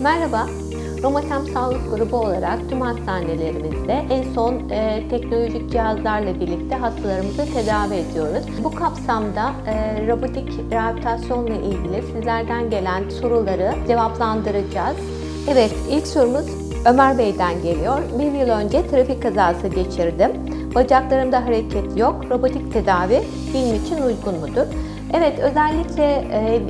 Merhaba, Romatem Sağlık Grubu olarak tüm hastanelerimizde en son e, teknolojik cihazlarla birlikte hastalarımızı tedavi ediyoruz. Bu kapsamda e, robotik rehabilitasyonla ilgili sizlerden gelen soruları cevaplandıracağız. Evet, ilk sorumuz Ömer Bey'den geliyor. Bir yıl önce trafik kazası geçirdim. Bacaklarımda hareket yok. Robotik tedavi benim için uygun mudur? Evet, özellikle e,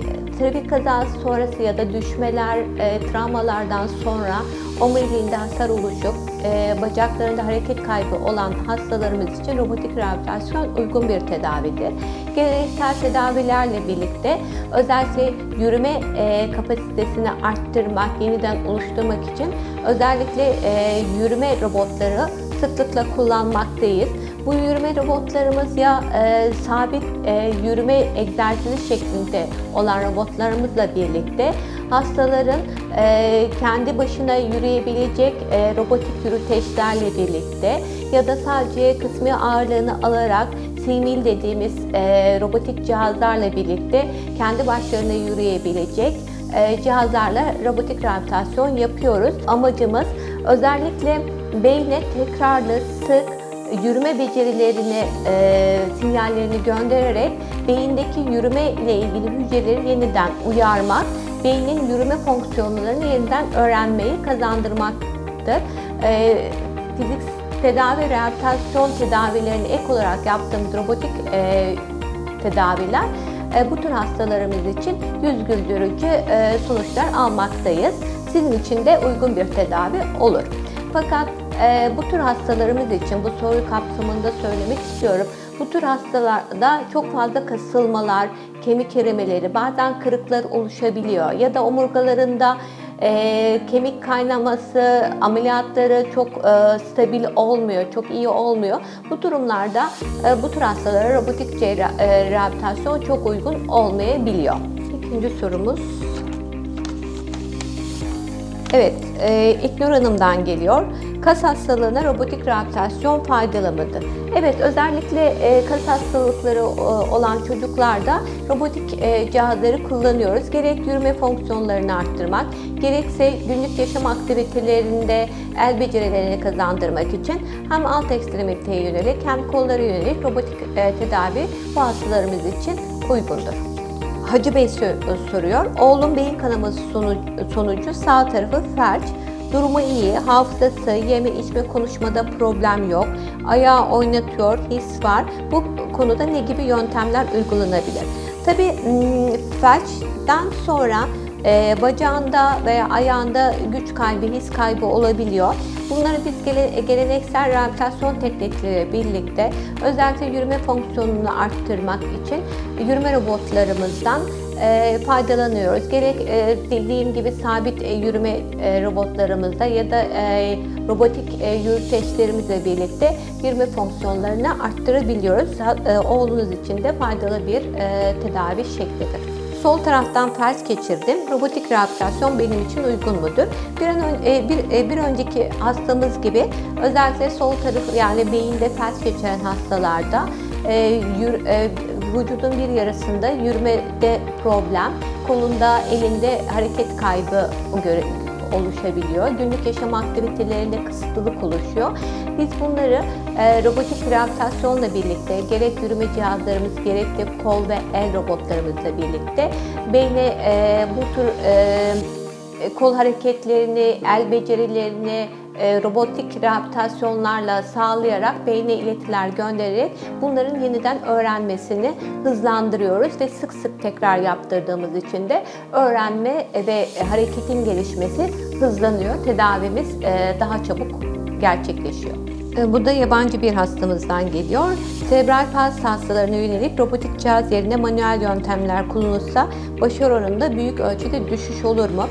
trafik kazası sonrası ya da düşmeler, e, travmalardan sonra omuriliğinde hasar oluşup e, bacaklarında hareket kaybı olan hastalarımız için robotik rehabilitasyon uygun bir tedavidir. Geleneksel tedavilerle birlikte özellikle yürüme e, kapasitesini arttırmak, yeniden oluşturmak için özellikle e, yürüme robotları sıklıkla kullanmaktayız. Bu yürüme robotlarımız ya e, sabit e, yürüme egzersizi şeklinde olan robotlarımızla birlikte hastaların e, kendi başına yürüyebilecek e, robotik yürüteçlerle birlikte ya da sadece kısmi ağırlığını alarak simil dediğimiz e, robotik cihazlarla birlikte kendi başlarına yürüyebilecek e, cihazlarla robotik rehabilitasyon yapıyoruz. Amacımız özellikle beyne tekrarlı, sık yürüme becerilerini, e, sinyallerini göndererek beyindeki yürüme ile ilgili hücreleri yeniden uyarmak, beynin yürüme fonksiyonlarını yeniden öğrenmeyi kazandırmaktır. E, fizik tedavi, rehabilitasyon tedavilerini ek olarak yaptığımız robotik e, tedaviler e, bu tür hastalarımız için yüz güldürücü e, sonuçlar almaktayız. Sizin için de uygun bir tedavi olur. Fakat e, bu tür hastalarımız için bu soru kapsamında söylemek istiyorum. Bu tür hastalarda çok fazla kasılmalar, kemik erimeleri, bazen kırıklar oluşabiliyor ya da omurgalarında e, kemik kaynaması, ameliyatları çok e, stabil olmuyor, çok iyi olmuyor. Bu durumlarda e, bu tür hastalara robotik cerrah, e, rehabilitasyon çok uygun olmayabiliyor. İkinci sorumuz Evet, e, İknur Hanım'dan geliyor. Kas hastalığına robotik rehabilitasyon faydalı mıdır? Evet, özellikle e, kas hastalıkları e, olan çocuklarda robotik e, cihazları kullanıyoruz. Gerek yürüme fonksiyonlarını arttırmak, gerekse günlük yaşam aktivitelerinde el becerilerini kazandırmak için hem alt ekstremiteye yönelik hem kollara yönelik robotik e, tedavi bu hastalarımız için uygundur. Hacı Bey sor- soruyor. Oğlum beyin kanaması sonu- sonucu sağ tarafı felç. Durumu iyi, hafızası, yeme içme konuşmada problem yok. Ayağı oynatıyor, his var. Bu konuda ne gibi yöntemler uygulanabilir? Tabii hmm, felçten sonra e, bacağında veya ayağında güç kaybı, his kaybı olabiliyor. Bunları biz gele- geleneksel rehabilitasyon teknikleriyle birlikte özellikle yürüme fonksiyonunu arttırmak için yürüme robotlarımızdan e, faydalanıyoruz. Gerek e, dediğim gibi sabit e, yürüme e, robotlarımızda ya da e, robotik e, yürüteçlerimizle birlikte yürüme fonksiyonlarını arttırabiliyoruz. E, oğlunuz için de faydalı bir e, tedavi şeklidir. Sol taraftan felç geçirdim. Robotik rehabilitasyon benim için uygun mudur? Bir, an ön- e, bir, e, bir önceki hastamız gibi özellikle sol tarafı yani beyinde felç geçiren hastalarda e, yür- e, vücudun bir yarısında yürümede problem, kolunda, elinde hareket kaybı göre oluşabiliyor. Günlük yaşam aktivitelerinde kısıtlılık oluşuyor. Biz bunları e, robotik rehabilitasyonla birlikte gerek yürüme cihazlarımız gerek de kol ve el robotlarımızla birlikte beyne e, bu tür e, kol hareketlerini, el becerilerini e, robotik rehabilitasyonlarla sağlayarak beyne iletiler göndererek bunların yeniden öğrenmesini hızlandırıyoruz ve sık sık tekrar yaptırdığımız için de öğrenme ve hareketin gelişmesi hızlanıyor. Tedavimiz e, daha çabuk gerçekleşiyor. E, Bu da yabancı bir hastamızdan geliyor. Serebral palsi hastalarına yönelik robotik cihaz yerine manuel yöntemler kullanılırsa başarı oranında büyük ölçüde düşüş olur mu?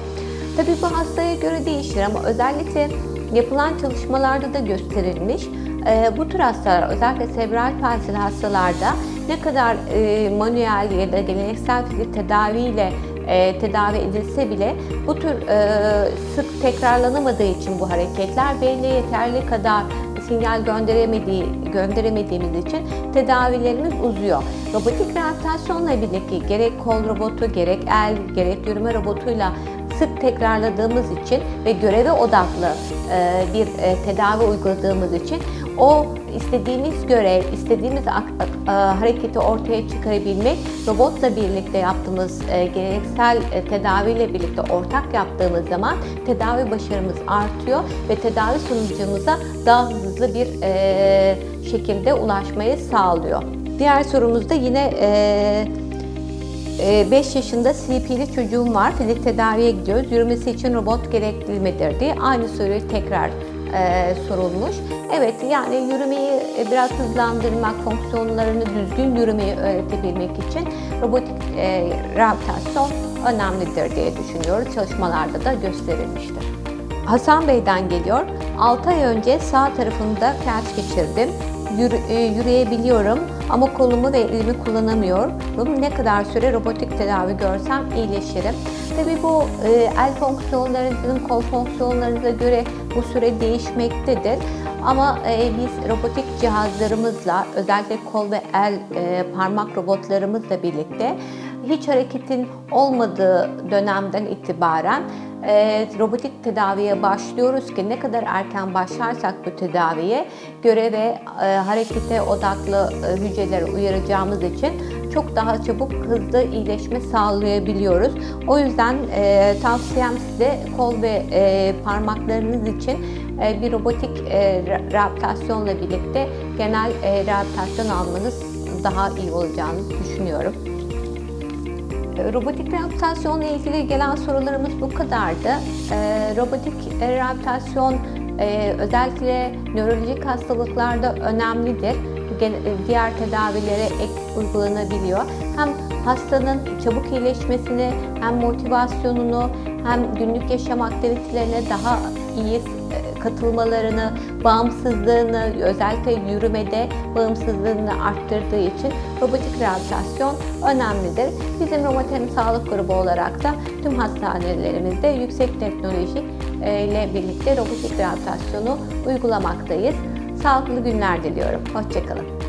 Tabii bu hastaya göre değişir ama özellikle yapılan çalışmalarda da gösterilmiş. e, bu tür hastalar özellikle serebral palsili hastalarda ne kadar e, manuel ya da geleneksel fizik tedaviyle e, tedavi edilse bile bu tür e, sık tekrarlanamadığı için bu hareketler beyne yeterli kadar sinyal gönderemediği gönderemediğimiz için tedavilerimiz uzuyor. Robotik rehabilitasyonla birlikte gerek kol robotu, gerek el, gerek yürüme robotuyla sık tekrarladığımız için ve göreve odaklı e, bir e, tedavi uyguladığımız için o istediğimiz görev, istediğimiz e, hareketi ortaya çıkarabilmek, robotla birlikte yaptığımız geleneksel tedaviyle birlikte ortak yaptığımız zaman tedavi başarımız artıyor ve tedavi sonucumuza daha hızlı bir şekilde ulaşmayı sağlıyor. Diğer sorumuzda yine e, 5 yaşında CP'li çocuğum var. Fizik tedaviye gidiyoruz. Yürümesi için robot gerekli midir diye aynı soruyu tekrar e, sorulmuş. Evet yani yürümeyi e, biraz hızlandırmak, fonksiyonlarını düzgün yürümeyi öğretebilmek için robotik e, rehabilitasyon önemlidir diye düşünüyoruz. Çalışmalarda da gösterilmiştir. Hasan Bey'den geliyor. 6 ay önce sağ tarafımda felç geçirdim. Yürü- e, yürüyebiliyorum ama kolumu ve elimi kullanamıyorum. Ne kadar süre robotik tedavi görsem iyileşirim. Tabii bu e, el fonksiyonlarınızın kol fonksiyonlarınıza göre bu süre değişmektedir. Ama e, biz robotik cihazlarımızla özellikle kol ve el e, parmak robotlarımızla birlikte hiç hareketin olmadığı dönemden itibaren e, robotik tedaviye başlıyoruz ki ne kadar erken başlarsak bu tedaviye göre ve e, harekete odaklı e, hücreleri uyaracağımız için çok daha çabuk hızlı iyileşme sağlayabiliyoruz. O yüzden e, tavsiyem size kol ve e, parmaklarınız için e, bir robotik e, re- rehabilitasyonla birlikte genel e, rehabilitasyon almanız daha iyi olacağını düşünüyorum. Robotik rehabilitasyonla ilgili gelen sorularımız bu kadardı. Ee, robotik rehabilitasyon e, özellikle nörolojik hastalıklarda önemlidir. E, Diğer tedavilere ek uygulanabiliyor. Hem hastanın çabuk iyileşmesini, hem motivasyonunu, hem günlük yaşam aktivitelerine daha iyi e, katılmalarını, bağımsızlığını, özellikle yürümede bağımsızlığını arttırdığı için robotik rehabilitasyon önemlidir. Bizim Romatem Sağlık Grubu olarak da tüm hastanelerimizde yüksek teknoloji e, ile birlikte robotik rehabilitasyonu uygulamaktayız. Sağlıklı günler diliyorum. Hoşçakalın.